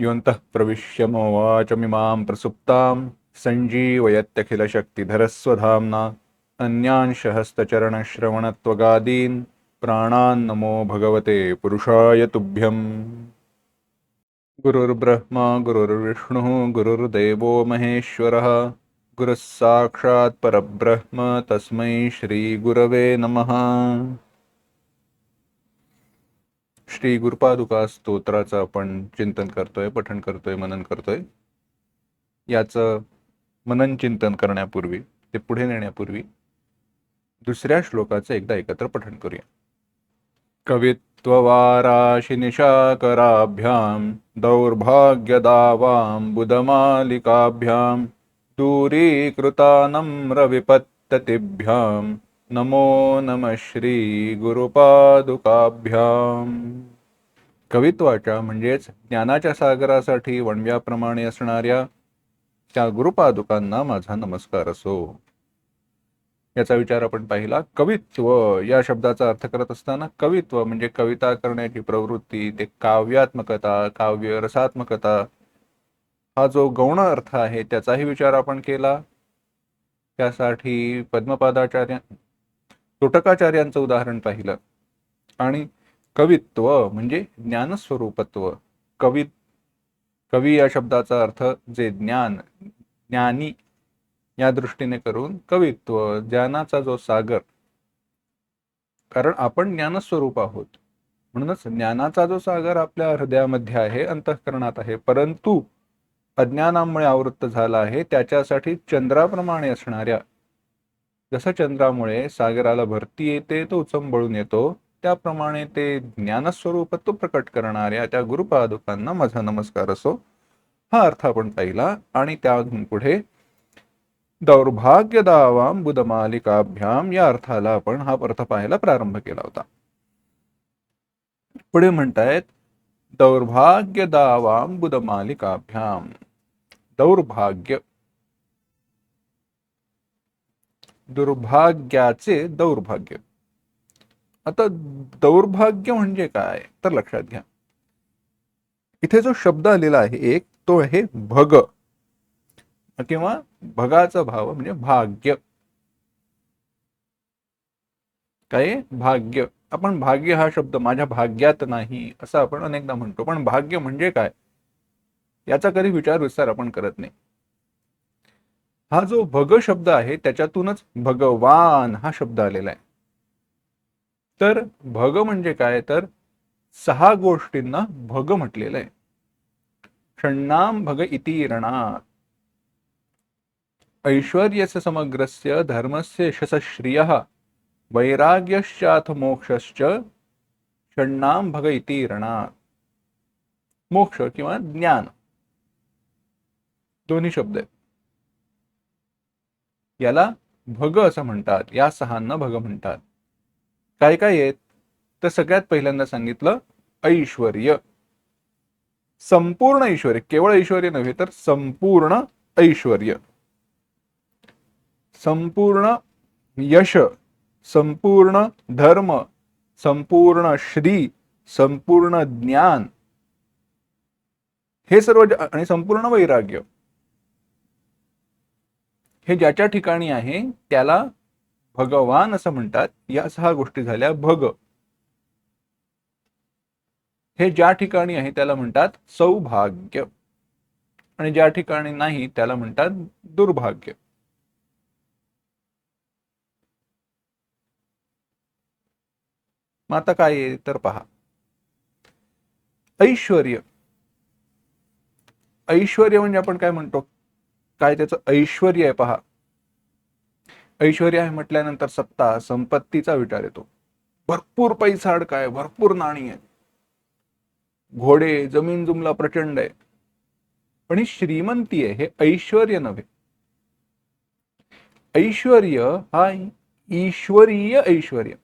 योऽन्तः प्रविश्यमोवाचमिमां प्रसुप्तां सञ्जीवयत्यखिलशक्तिधरस्वधाम्ना अन्यांशहस्तचरणश्रवणत्वगादीन् प्राणान् नमो भगवते पुरुषाय तुभ्यम्। गुरुर्ब्रह्मा गुरुर्विष्णुः गुरुर्देवो महेश्वरः गुरुः साक्षात् परब्रह्म तस्मै श्रीगुरवे नमः। श्री गुरुपादुका स्तोत्राचं आपण चिंतन करतोय पठण करतोय मनन करतोय. याचं मनन चिंतन करण्यापूर्वी ते पुढे नेण्यापूर्वी दुसऱ्या श्लोकाचं एकदा एकत्र पठण करूया. कवित्ववाराशि निशाकराभ्यां दौर्भाग्यदावाम्बुदमालिकाभ्यां दूरीकृतानम्रविपत्ततिभ्यां नमो नमः श्रीगुरुपादुकाभ्यां कवित्वाच्या म्हणजेच ज्ञानाच्या सागरासाठी वणव्याप्रमाणे असणाऱ्या त्या गुरुपादुकांना माझा नमस्कार असो. याचा विचार आपण पाहिला. कवित्व या शब्दाचा अर्थ करत असताना कवित्व म्हणजे कविता करण्याची प्रवृत्ती ते काव्यात्मकता काव्य रसात्मकता हा जो गौण अर्थ आहे त्याचाही विचार आपण केला. त्यासाठी पद्मपादाचार्य तोटकाचार्यांचं उदाहरण पाहिलं. आणि कवित्व म्हणजे ज्ञानस्वरूपत्व. कवी कवी या शब्दाचा अर्थ जे ज्ञान ज्ञानी या दृष्टीने करून कवित्व ज्ञानाचा जो सागर. कारण आपण ज्ञानस्वरूप आहोत. म्हणूनच ज्ञानाचा जो सागर आपल्या हृदयामध्ये आहे अंतःकरणात आहे. परंतु अज्ञानामुळे आवृत्त झाला आहे त्याच्यासाठी चंद्राप्रमाणे असणाऱ्या जसं चंद्रामुळे सागराला भरती येते तो उचंबळून येतो. त्याप्रमाणे ते ज्ञानस्वरूपत्व प्रकट करणाऱ्या त्या गुरुपादुकांना माझा नमस्कार असो. हा अर्थ आपण पाहिला आणि त्यातून पुढे दौर्भाग्य दावाम बुधमालिकाभ्याम या अर्थाला आपण हा अर्थ पाहायला प्रारंभ केला होता. पुढे म्हणतायत दौर्भाग्य दावाम बुधमालिकाभ्याम दौर्भाग्य. दुर्भाग्याचे दौर्भाग्य. आता दौर्भाग्य म्हणजे काय? तर लक्षात घ्या. इथे जो शब्द आलेला आहे एक तो आहे भग. किंवा भगाचा भाव म्हणजे भाग्य. काय? भाग्य. आपण भाग्य हा शब्द माझ्या भाग्यात नाही असं आपण अनेकदा म्हणतो. पण भाग्य म्हणजे काय? याचा कधी विचार विस्तार आपण करत नाही. हा जो भग शब्द आहे त्याच्यातूनच भगवान हा शब्द आलेला आहे. तर भग म्हणजे काय? तर सहा गोष्टींना भग म्हटलेलं आहे. षण्णाम भग इति रणात. ऐश्वर्यस्य समग्रस्य धर्मस्य यशसश्रिय वैराग्यश्चाथ मोक्षश्च षण्णाम भग इति रणात. मोक्ष किंवा ज्ञान. दोन्ही शब्द आहेत. याला भग असं म्हणतात या सहांना भग म्हणतात. काय काय आहेत? तर सगळ्यात पहिल्यांदा सांगितलं ऐश्वर्य. संपूर्ण ऐश्वर्य. केवळ ऐश्वर्य नव्हे तर संपूर्ण ऐश्वर्य. संपूर्ण यश संपूर्ण धर्म संपूर्ण श्री संपूर्ण ज्ञान. हे सर्व ज- आणि संपूर्ण वैराग्य. हे ज्याच्या ठिकाणी आहे त्याला भगवान असं म्हणतात या सहा गोष्टी झाल्या भग. हे ज्या ठिकाणी आहे त्याला म्हणतात सौभाग्य. आणि ज्या ठिकाणी नाही त्याला म्हणतात दुर्भाग्य. मग आता काय आहे तर पहा. ऐश्वर्य. ऐश्वर्य म्हणजे आपण काय म्हणतो? काय त्याचं ऐश्वर्य आहे पहा. ऐश्वर्य आहे म्हटल्यानंतर सत्ता संपत्तीचा विचार येतो भरपूर पैसाड काय भरपूर नाणी आहे घोडे जमीन जुमला प्रचंड आहे. पण ही श्रीमंती आहे हे ऐश्वर्य नव्हे. ऐश्वर्य हा ईश्वरीय ऐश्वर्य.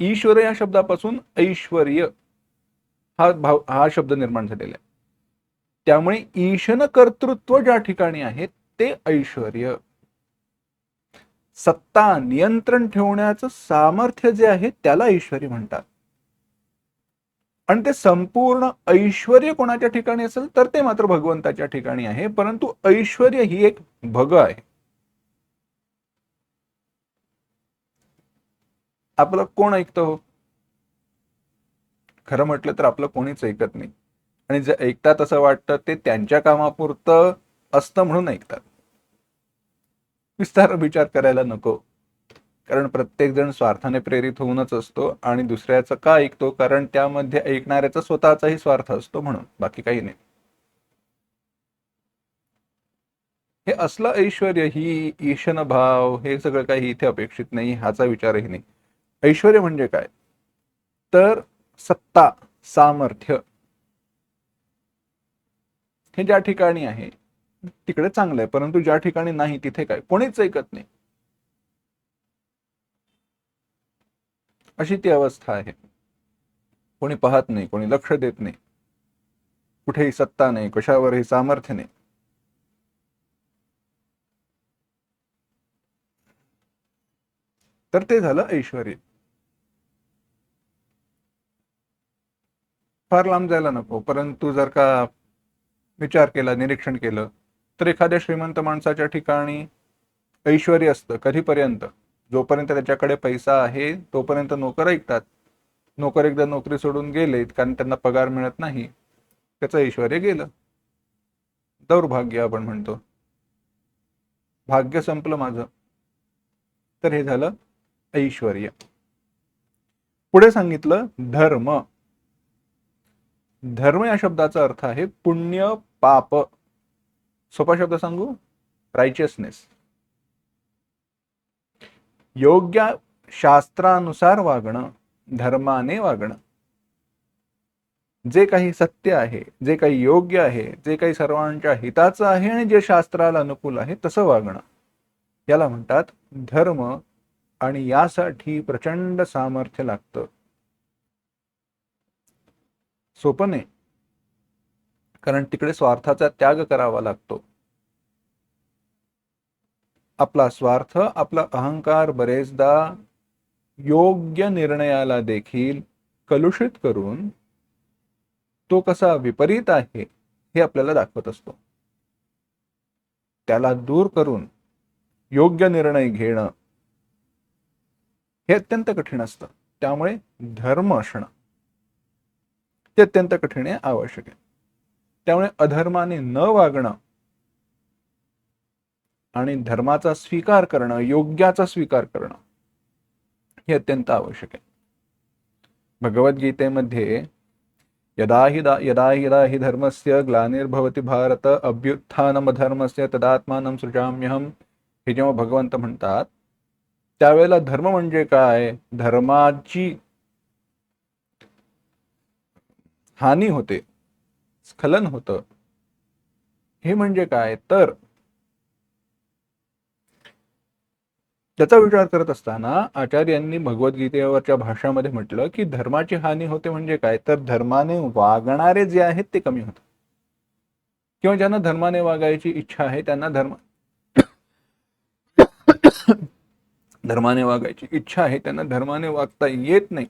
ईश्वर या शब्दापासून ऐश्वर्य हा भाव हा शब्द निर्माण झालेला आहे. त्यामुळे ईशन कर्तृत्व ज्या ठिकाणी आहे ते ऐश्वर्य. सत्ता नियंत्रण ठेवण्याचं सामर्थ्य जे आहे त्याला ऐश्वरी म्हणतात. आणि ते संपूर्ण ऐश्वर्य कोणाच्या ठिकाणी असेल तर ते मात्र भगवंताच्या ठिकाणी आहे परंतु ऐश्वर्य ही एक भग आहे. आपलं कोण ऐकतं हो? खरं म्हटलं तर आपलं कोणीच ऐकत नाही. आणि जे ऐकतात असं वाटतं ते त्यांच्या कामापुरतं असतं म्हणून ऐकतात. विस्तार विचार करायला नको. कारण प्रत्येक जण स्वार्थाने प्रेरित होऊनच असतो आणि दुसऱ्याचं का ऐकतो? कारण त्यामध्ये ऐकणाऱ्याचा स्वतःचाही स्वार्थ असतो म्हणून. बाकी काही नाही. हे असलं ऐश्वर्य ही ईशन भाव हे सगळं काही इथे अपेक्षित नाही ह्याचा विचारही नाही. ऐश्वर्य म्हणजे काय? तर सत्ता सामर्थ्य. हे ज्या ठिकाणी आहे तिकडे चांगलं आहे परंतु ज्या ठिकाणी नाही तिथे काय? कोणीच ऐकत नाही. अशी ती अवस्था आहे. कोणी पाहत नाही कोणी लक्ष देत नाही. कुठेही सत्ता नाही कशावरही सामर्थ्य नाही. तर ते झालं ऐश्वर्य. फार लांब जायला नको परंतु जर का विचार केला निरीक्षण केलं तर एखाद्या श्रीमंत माणसाच्या ठिकाणी ऐश्वर्य असतं कधीपर्यंत? जोपर्यंत त्याच्याकडे पैसा आहे तोपर्यंत नोकर ऐकतात. नोकर एकदा नोकरी सोडून गेले कारण त्यांना पगार मिळत नाही त्याचं ऐश्वर्य गेलं. दौर्भाग्य आपण म्हणतो. भाग्य संपलं माझं. तर हे झालं ऐश्वर्य. पुढे सांगितलं धर्म. धर्म या शब्दाचा अर्थ आहे पुण्य पाप. सोपा शब्द सांगू? रायचियसनेस योग्य शास्त्रानुसार वागणं धर्माने वागणं. जे काही सत्य आहे जे काही योग्य आहे जे काही सर्वांच्या हिताचं आहे आणि जे शास्त्राला अनुकूल आहे तसं वागणं. याला म्हणतात धर्म आणि यासाठी प्रचंड सामर्थ्य लागतं. सोपं नाही. कारण तिकडे स्वार्थाचा त्याग करावा लागतो. आपला स्वार्थ आपला अहंकार बरेचदा योग्य निर्णयाला देखील कलुषित करून तो कसा विपरीत आहे हे आपल्याला दाखवत असतो. त्याला दूर करून योग्य निर्णय घेणं हे अत्यंत कठीण असतं. त्यामुळे धर्म असणं ते अत्यंत कठीण आहे आवश्यक आहे. त्यामुळे अधर्माने न वागणं आणि धर्माचा स्वीकार करणं योग्याचा स्वीकार करणं हे अत्यंत आवश्यक आहे. भगवद्गीतेमध्ये यदा हि दा यदा यदा हि धर्मस्य ग्लानिर्भवती भारत अभ्युत्थानमधर्मस्य तदात्मानं सृजाम्यहम हे जेव्हा भगवंत म्हणतात त्यावेळेला धर्म म्हणजे काय? धर्माची हानी होते. स्खलन होतं. हे म्हणजे काय? तर त्याचा विचार करत असताना आचार्यांनी भगवद्गीतेवरच्या भाषामध्ये म्हटलं की धर्माची हानी होते म्हणजे काय? तर धर्माने वागणारे जे आहेत ते कमी होतात. किंवा ज्यांना धर्माने वागायची इच्छा आहे त्यांना धर्म धर्माने वागायची इच्छा आहे त्यांना धर्माने वागता येत नाही.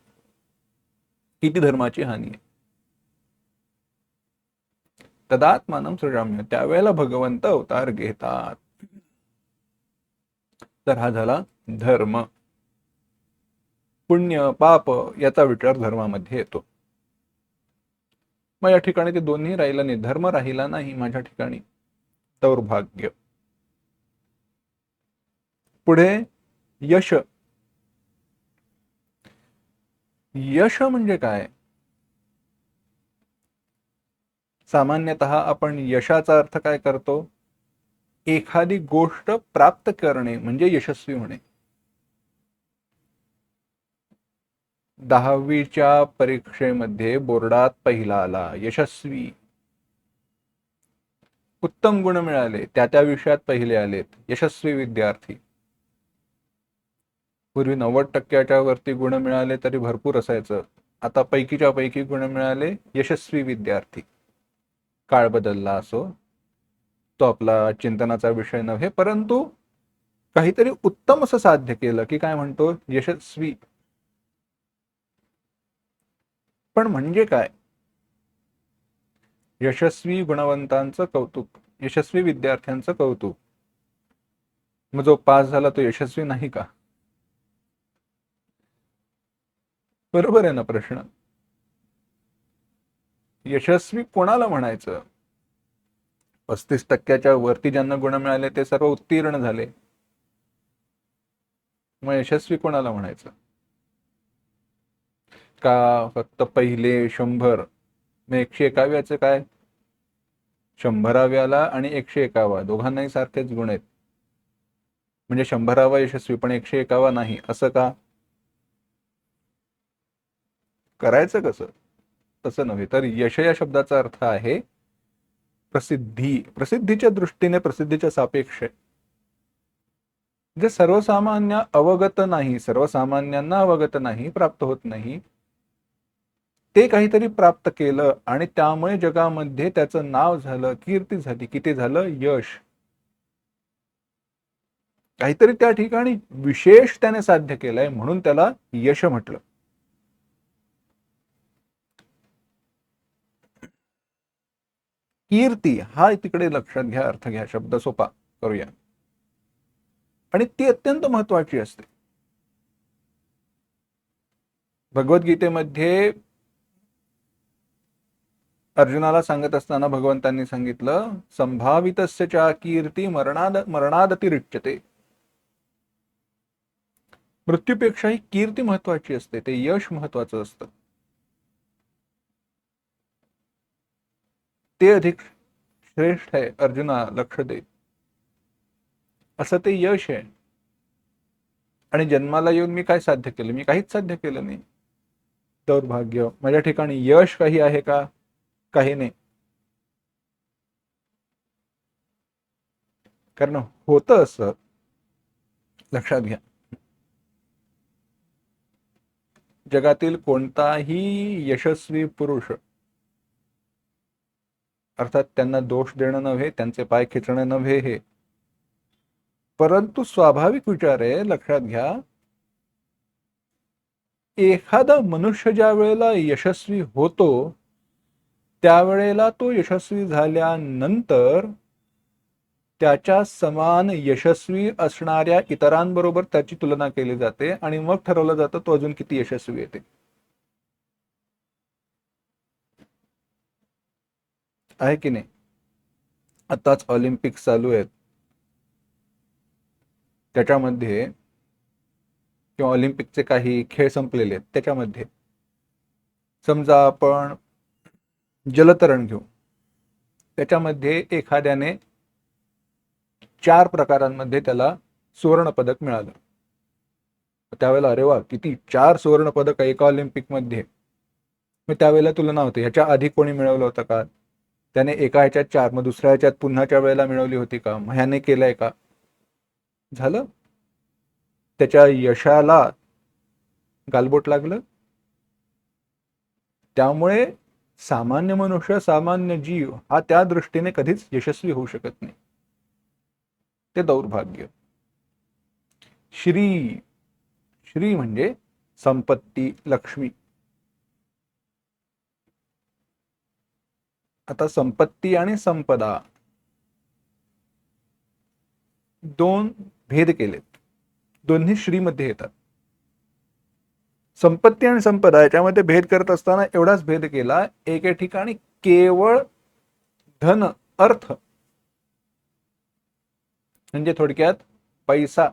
किती धर्माची हानी आहे? तदात्मानं सृजाम्य त्यावेळेला भगवंत अवतार घेतात. तर हा झाला धर्म. पुण्य पाप याचा विचार धर्मामध्ये येतो. मग या ठिकाणी ते दोन्ही राहिला नाही. धर्म राहिला नाही माझ्या ठिकाणी. दौर्भाग्य. पुढे यश. यश म्हणजे काय? सामान्यतः आपण यशाचा अर्थ काय करतो? एखादी गोष्ट प्राप्त करणे म्हणजे यशस्वी होणे. दहावीच्या परीक्षेमध्ये बोर्डात पहिला आला यशस्वी. उत्तम गुण मिळाले त्या त्या विषयात पहिले आलेत यशस्वी विद्यार्थी. पूर्वी नव्वद टक्क्याच्या वरती गुण मिळाले तरी भरपूर असायचं. आता पैकीच्या पैकी गुण मिळाले यशस्वी विद्यार्थी. काळ बदलला असो तो आपला चिंतनाचा विषय नव्हे परंतु काहीतरी उत्तम असं साध्य केलं की काय म्हणतो? यशस्वी. पण म्हणजे काय? यशस्वी गुणवंतांचं कौतुक यशस्वी विद्यार्थ्यांचं कौतुक. मग जो पास झाला तो यशस्वी नाही का? बरोबर आहे ना प्रश्न? यशस्वी कोणाला म्हणायचं? पस्तीस टक्क्याच्या वरती ज्यांना गुण मिळाले ते सर्व उत्तीर्ण झाले. मग यशस्वी कोणाला म्हणायचं? का फक्त पहिले शंभर? मग एकशे एकाव्याचं काय? शंभराव्याला आणि एकशे एकावा. दोघांनाही सारखेच गुण आहेत. म्हणजे शंभरावा यशस्वी पण एकशे एकावा नाही. असं का? करायचं कसं? तसं नव्हे. तर यश या शब्दाचा अर्थ आहे प्रसिद्धी. प्रसिद्धीच्या दृष्टीने प्रसिद्धीच्या सापेक्ष आहे. जे सर्वसामान्य अवगत नाही सर्वसामान्यांना अवगत नाही प्राप्त होत नाही. ते काहीतरी प्राप्त केलं आणि त्यामुळे जगामध्ये त्याचं नाव झालं कीर्ती झाली किती झालं यश. काहीतरी त्या ठिकाणी विशेष त्याने साध्य केलंय म्हणून त्याला यश म्हटलं. कीर्ती हा तिकडे लक्षात घ्या अर्थ घ्या शब्द सोपा करूया. आणि ती अत्यंत महत्वाची असते. भगवद्गीतेमध्ये अर्जुनाला सांगत असताना भगवंतांनी सांगितलं संभावितस्यच्या कीर्ती मरणाद मरणादतिरिच्यते. मृत्यूपेक्षाही कीर्ती महत्वाची असते ते यश महत्वाचं असतं. ते अधिक श्रेष्ठ आहे अर्जुना लक्ष दे. असं ते यश आहे. आणि जन्माला येऊन मी काय साध्य केलं? मी काहीच साध्य केलं नाही. दौर्भाग्य. माझ्या ठिकाणी यश काही आहे का? काही नाही. कारण होतं असं. लक्षात घ्या. जगातील कोणताही यशस्वी पुरुष अर्थात त्यांना दोष देणं नव्हे त्यांचे पाय खेचणं नव्हे हे. परंतु स्वाभाविक विचार आहे लक्षात घ्या एखादा मनुष्य ज्या वेळेला यशस्वी होतो त्यावेळेला तो यशस्वी झाल्यानंतर त्याच्या समान यशस्वी असणाऱ्या इतरांबरोबर त्याची तुलना केली जाते आणि मग ठरवलं जातं तो अजून किती यशस्वी येते आहे की नाही? आताच ऑलिम्पिक्स चालू आहेत. त्याच्यामध्ये किंवा ऑलिम्पिकचे काही खेळ संपलेले आहेत त्याच्यामध्ये. समजा आपण जलतरण घेऊ. त्याच्यामध्ये एखाद्याने चार प्रकारांमध्ये त्याला सुवर्णपदक मिळालं. त्यावेळेला अरे वा किती चार सुवर्ण पदक एका ऑलिम्पिकमध्ये. मग त्यावेळेला तुलना होते. ह्याच्या आधी कोणी मिळवलं होतं का? त्याने एका ह्याच्यात चार मग दुसऱ्या ह्याच्यात पुन्हाच्या वेळेला मिळवली होती का? मग ह्याने केलंय का? झालं? त्याच्या यशाला गालबोट लागलं? त्यामुळे सामान्य मनुष्य सामान्य जीव हा त्या दृष्टीने कधीच यशस्वी होऊ शकत नाही. ते दौर्भाग्य. श्री श्री म्हणजे संपत्ती लक्ष्मी. आता संपत्ती आणि संपदा दोन भेद केलेत. दोन्ही श्रीमध्ये येतात. संपत्ती आणि संपदा याच्यामध्ये भेद करत असताना एवढाच भेद केला एके ठिकाणी केवळ धन अर्थ. म्हणजे थोडक्यात पैसा.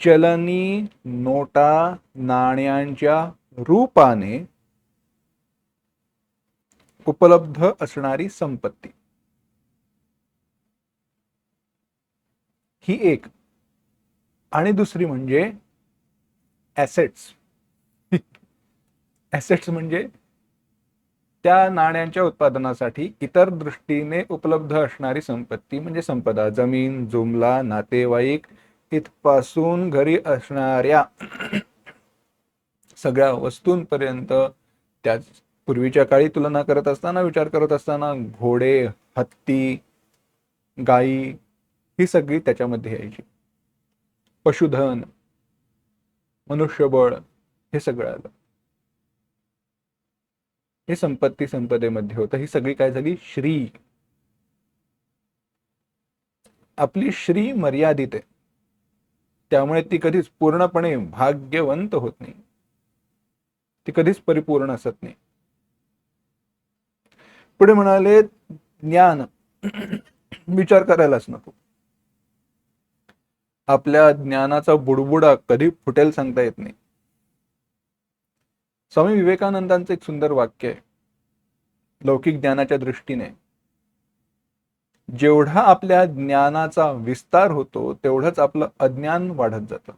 चलनी नोटा नाण्यांच्या रूपाने उपलब्ध असणारी संपत्ती. ही एक. आणि दुसरी म्हणजे ॲसेट्स ॲसेट्स म्हणजे त्या नाण्यांच्या उत्पादनासाठी इतर दृष्टीने उपलब्ध असणारी संपत्ती म्हणजे संपदा जमीन जुमला नातेवाईक इथपासून घरी असणाऱ्या सगळ्या वस्तूंपर्यंत त्या पूर्वीच्या काळी तुलना करत असताना विचार करत असताना घोडे हत्ती गाई ही सगळी त्याच्यामध्ये यायची. पशुधन मनुष्यबळ हे सगळं आलं. हे संपत्ती संपदेमध्ये होतं. ही सगळी काय झाली? श्री. आपली श्री मर्यादित आहे. त्यामुळे ती कधीच पूर्णपणे भाग्यवंत होत नाही. ती कधीच परिपूर्ण असत नाही. पुढे म्हणाले ज्ञान. विचार करायलाच नको. आपल्या ज्ञानाचा बुडबुडा कधी फुटेल सांगता येत नाही. स्वामी विवेकानंदांचं एक सुंदर वाक्य आहे. लौकिक ज्ञानाच्या दृष्टीने. जेवढा आपल्या ज्ञानाचा विस्तार होतो तेवढंच आपलं अज्ञान वाढत जातं.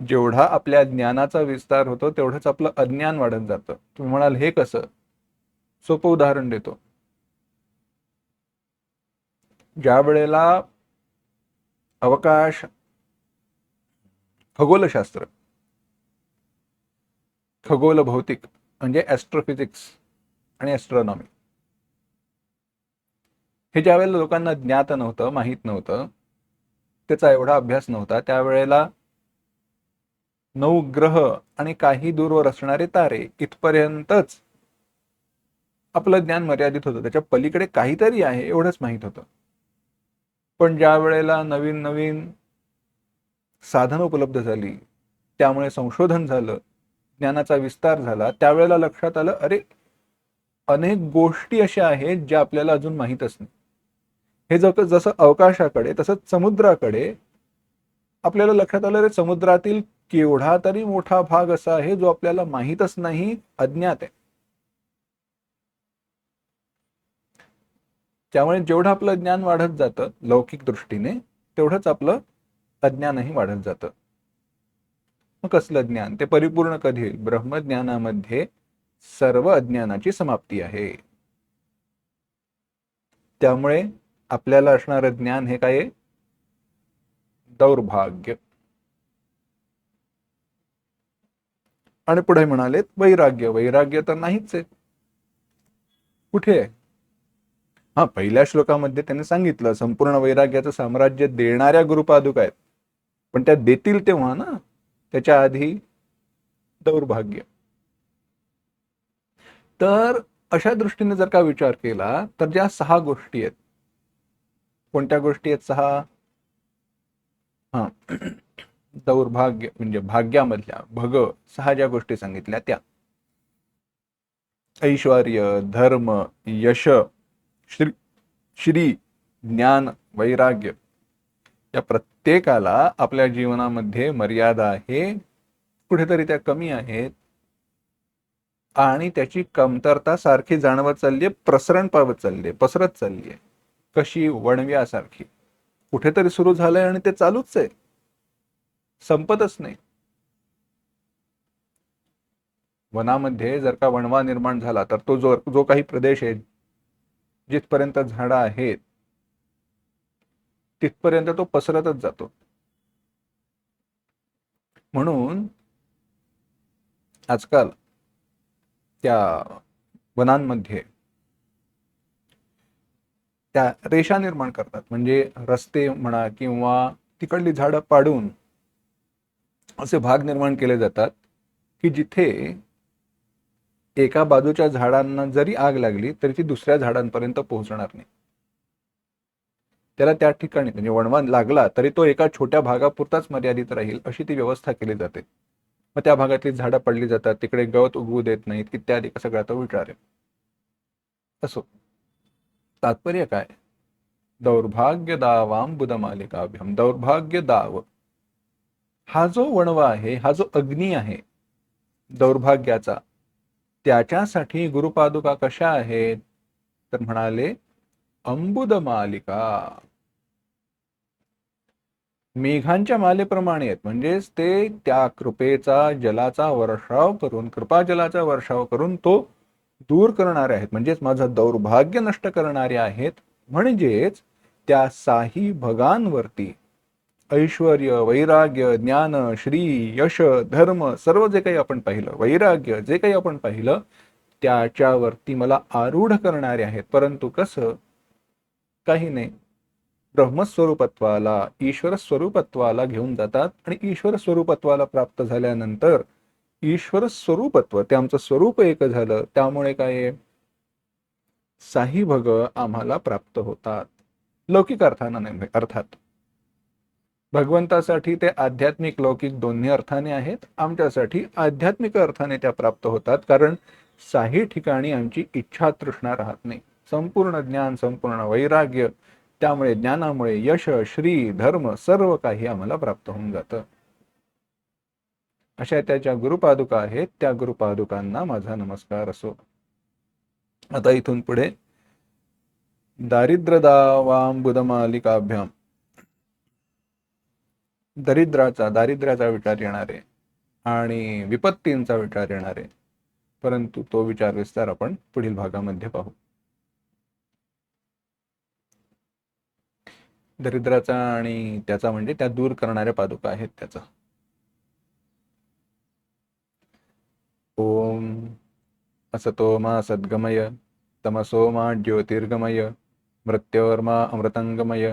जेवढा आपल्या ज्ञानाचा विस्तार होतो तेवढंच आपलं अज्ञान वाढत जातं. तुम्ही म्हणाल हे कसं? सोपं उदाहरण देतो. ज्या वेळेला अवकाश खगोलशास्त्र खगोल भौतिक म्हणजे ॲस्ट्रोफिजिक्स आणि ॲस्ट्रॉनॉमी हे ज्या वेळेला लोकांना ज्ञात नव्हतं माहीत नव्हतं त्याचा एवढा अभ्यास नव्हता त्यावेळेला नऊ ग्रह आणि काही दूरवर असणारे तारे इथपर्यंतच आपलं ज्ञान मर्यादित होतं. त्याच्या पलीकडे काहीतरी आहे एवढंच माहीत होतं. पण ज्या वेळेला नवीन नवीन साधनं उपलब्ध झाली त्यामुळे संशोधन झालं ज्ञानाचा विस्तार झाला त्यावेळेला लक्षात आलं अरे अनेक गोष्टी अशा आहेत ज्या आपल्याला अजून माहीतच नाही. हे जग जसं अवकाशाकडे तसंच समुद्राकडे आपल्याला लक्षात आलं रे समुद्रातील केवढा तरी मोठा भाग असा आहे जो आपल्याला माहीतच नाही अज्ञात आहे. त्यामुळे जेवढं आपलं ज्ञान वाढत जातं लौकिक दृष्टीने तेवढंच आपलं अज्ञानही वाढत जातं. मग कसलं ज्ञान? ते परिपूर्ण कधी येईल? ब्रह्मज्ञानामध्ये सर्व अज्ञानाची समाप्ती आहे. त्यामुळे आपल्याला असणारं ज्ञान हे काय दौर्भाग्य. आणि पुढे म्हणालेत वैराग्य वैराग्य तर नाहीच आहे. कुठे आहे? हा पहिल्या श्लोकामध्ये त्यांनी सांगितलं संपूर्ण वैराग्याचं साम्राज्य देणाऱ्या गुरुपादुका आहेत. पण त्या देतील तेव्हा ना त्याच्या आधी दौर्भाग्य. तर अशा दृष्टीने जर का विचार केला तर ज्या सहा गोष्टी आहेत कोणत्या गोष्टी आहेत सहा? हा. दौर्भाग्य म्हणजे भाग्यामधल्या भग सहा ज्या गोष्टी सांगितल्या त्या. ऐश्वर धर्म यश श्री श्री ज्ञान वैराग्य. या प्रत्येकाला आपल्या जीवनामध्ये मर्यादा आहे कुठेतरी त्या कमी आहेत. आणि त्याची कमतरता सारखी जाणवत चालली आहे प्रसरण पावत चालली आहे पसरत चालली आहे कशी वणव्यासारखी. कुठेतरी सुरू झालंय आणि ते चालूच आहे. संपतच नाही. वनामध्ये जर का वणवा निर्माण झाला तर तो जो जो काही प्रदेश आहे जिथपर्यंत झाडं आहेत तिथपर्यंत तो पसरतच जातो. म्हणून आजकाल त्या वनांमध्ये त्या रेषा निर्माण करतात. म्हणजे रस्ते म्हणा किंवा तिकडली झाडं पाडून असे भाग निर्माण केले जातात की जिथे एका बाजूच्या झाडांना जरी आग लागली तरी ती दुसऱ्या झाडांपर्यंत पोहोचणार नाही. त्याला त्या ठिकाणी म्हणजे वणवान लागला तरी तो एका छोट्या भागापुरताच मर्यादित राहील अशी ती व्यवस्था केली जाते. मग त्या भागातली झाडं पडली जातात तिकडे गवत उगवू देत नाहीत इत्यादी सगळा तो विचार आहे. असो. तात्पर्य काय? दौर्भाग्य दावाम बुधमालिकाभ्यम दौर्भाग्य दाव हा जो वणवा आहे हा जो अग्नी आहे दौर्भाग्याचा त्याच्यासाठी गुरुपादुका कशा आहेत? तर म्हणाले अंबुद मालिका. मेघांच्या मालेप्रमाणे आहेत. म्हणजेच ते त्या कृपेचा जलाचा वर्षाव करून कृपा जलाचा वर्षाव करून तो दूर करणारे आहेत. म्हणजेच माझं दौर्भाग्य नष्ट करणारे आहेत. म्हणजेच त्या साही भगांवरती ऐश्वर वैराग्य ज्ञान श्री यश धर्म सर्व जे काही आपण पाहिलं वैराग्य जे काही आपण पाहिलं त्याच्यावरती मला आरूढ करणारे आहेत. परंतु कसं? काही नाही. ब्रह्मस्वरूपत्वाला ईश्वर स्वरूपत्वाला घेऊन जातात आणि ईश्वर स्वरूपत्वाला प्राप्त झाल्यानंतर ईश्वर स्वरूपत्व ते आमचं स्वरूप एक झालं. त्यामुळे काय साही भग आम्हाला प्राप्त होतात. लौकिक अर्थानं नाही अर्थात. भगवंतासाठी ते आध्यात्मिक लौकिक दोन्ही अर्थाने आहेत. आमच्यासाठी आध्यात्मिक अर्थाने त्या प्राप्त होतात. कारण साही ठिकाणी आमची इच्छा तृष्णा राहत नाही. संपूर्ण ज्ञान संपूर्ण वैराग्य त्यामुळे ज्ञानामुळे यश श्री धर्म सर्व काही आम्हाला प्राप्त होऊन जातं. अशा त्या ज्या गुरुपादुका आहेत. त्या गुरुपादुकांना माझा नमस्कार असो. आता इथून पुढे. दारिद्र्यदावांबुदमालिकाभ्याम दरिद्राचा दारिद्र्याचा विचार येणार आहे आणि विपत्तींचा विचार येणार. आहे परंतु तो विचार विस्तार आपण पुढील भागामध्ये पाहू. दरिद्राचा आणि त्याचा म्हणजे त्या दूर करणाऱ्या पादुका आहेत त्याचा. ओम असतोमा सद्गमय तमसोमा ज्योतिर्गमय मृत्योर्मा अमृतंगमय